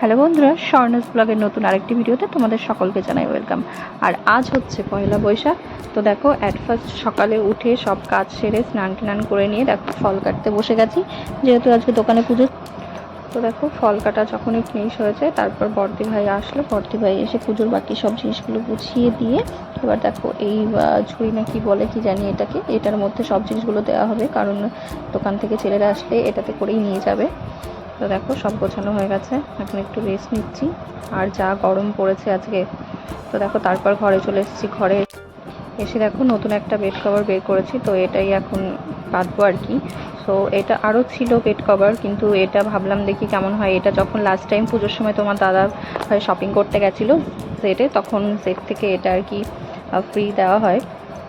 Hello বন্ধুরা স্বর্ণস ব্লগের নতুন আরেকটি ভিডিওতে তোমাদের সকলকে জানাই ওয়েলকাম। আর আজ হচ্ছে পয়লা বৈশাখ, তো দেখো অ্যাট ফার্স্ট সকালে উঠে সব কাজ সেরে স্নান টান করে নিয়ে দেখো ফল কাটতে বসে গেছি। যেহেতু আজকে দোকানে পুজো, তো দেখো ফল কাটা যখনই ফিনিশ হয়েছে, তারপর বর্দি ভাই আসলো। বর্দি ভাই এসে পুজোর বাকি সব জিনিসগুলো গুছিয়ে দিয়ে, এবার দেখো এই ঝুড়ি না কি বলে কি জানি এটাকে, এটার মধ্যে সব জিনিসগুলো দেওয়া হবে, কারণ দোকান থেকে ছেলেরা আসলে এটাতে করেই নিয়ে যাবে। তো দেখো, সব গোছানো হয়ে গেছে। এখন একটু রেস্ট নিচ্ছি। আর যা গরম পড়েছে আজকে, তো দেখো, তারপর ঘরে চলে এসেছি। ঘরে এসে দেখো, নতুন একটা বেড কভার বের করেছি। তো এটাই এখন বাঁধবো আর কি। তো এটা আরও ছিল বেড কভার কিন্তু এটা ভাবলাম দেখি কেমন হয়। এটা যখন লাস্ট টাইম পুজোর সময় তোমার দাদা ভাই শপিং করতে গেছিল সেটে তখন সেট থেকে এটা আর কি ফ্রি দেওয়া হয়।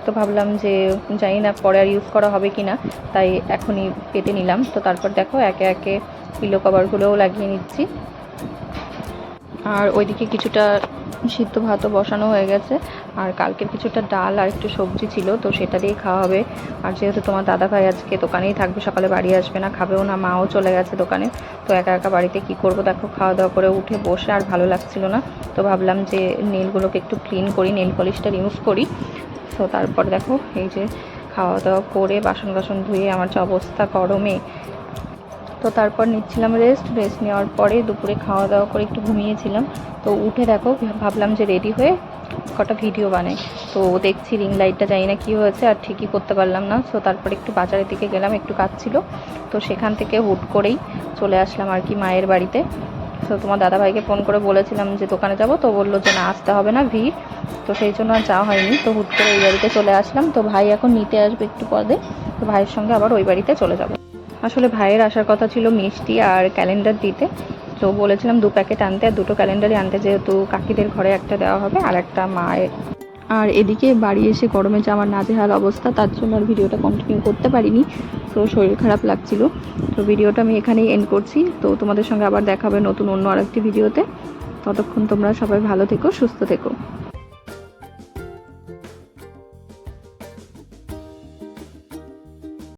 তো ভাবলাম যে জানি না পরে আর ইউজ করা হবে কি না তাই এখনই পেতে নিলাম। তো তারপর দেখো একে একে পিলো কভারগুলোও লাগিয়ে নিচ্ছি। আর ওইদিকে কিছুটা সিদ্ধ ভাতও বসানো হয়ে গেছে। আর কালকের কিছুটা ডাল আর একটু সবজি ছিল, তো সেটা দিয়ে খাওয়া হবে। আর যেহেতু তোমার দাদা ভাই আজকে দোকানেই থাকবে, সকালে বাড়ি আসবে না, খাবেও না, মাও চলে গেছে দোকানে। তো একা একা বাড়িতে কি করব দেখো, খাওয়া দাওয়া করে উঠে বসে আর ভালো লাগছিল না। তো ভাবলাম যে নেলগুলোকে একটু ক্লিন করি নেল পলিশটা রিমুভ করি। তো তারপর দেখো এই যে খাওয়া দাওয়া করে বাসন বাসন ধুয়ে আমার যে অবস্থা গরমে। তো তারপর নিচ্ছিলাম রেস্ট রেস্ট নেওয়ার পরে দুপুরে খাওয়া দাওয়া করে একটু ঘুমিয়েছিলাম। তো উঠে দেখো ভাবলাম যে রেডি হয়ে কটা ভিডিও বানাই। তো দেখছি রিং লাইটটা জানি না কী হয়েছে আর ঠিকই করতে পারলাম না। সো তারপর একটু বাজারের দিকে গেলাম, একটু কাজ ছিল। তো সেখান থেকে হুট করেই চলে আসলাম আর কি মায়ের বাড়িতে। তো তোমার দাদাভাইকে ফোন করে বলেছিলাম যে দোকানে যাব, তো বলল যে না, আসতে হবে না ভিড়। তো সেই জন্য আর যাওয়া হয়নি। তো হুট করে এই বাড়িতে চলে আসলাম। তো ভাই এখন নিতে আসবে একটু পদে তো ভাইয়ের সঙ্গে আবার ওই বাড়িতে চলে যাব। আসলে ভাইয়ের আসার কথা ছিল মিষ্টি আর ক্যালেন্ডার দিতে। তো বলেছিলাম দু প্যাকেট আনতে, আর দুটো ক্যালেন্ডারই আনতে, যেহেতু কাকিদের ঘরে একটা দেওয়া হবে, আর একটা মায়ের। আর এদিকে বাড়ি এসে গরমে যে আমার নাজেহাল অবস্থা, তার জন্য আর ভিডিওটা কন্টিনিউ করতে পারিনি। তো শরীর খারাপ লাগছিল। তো ভিডিওটা আমি এখানেই এন্ড করছি। তো তোমাদের সঙ্গে আবার দেখাবে নতুন অন্য আরেকটি ভিডিওতে। ততক্ষণ তোমরা সবাই ভালো থেকো, সুস্থ থেকো।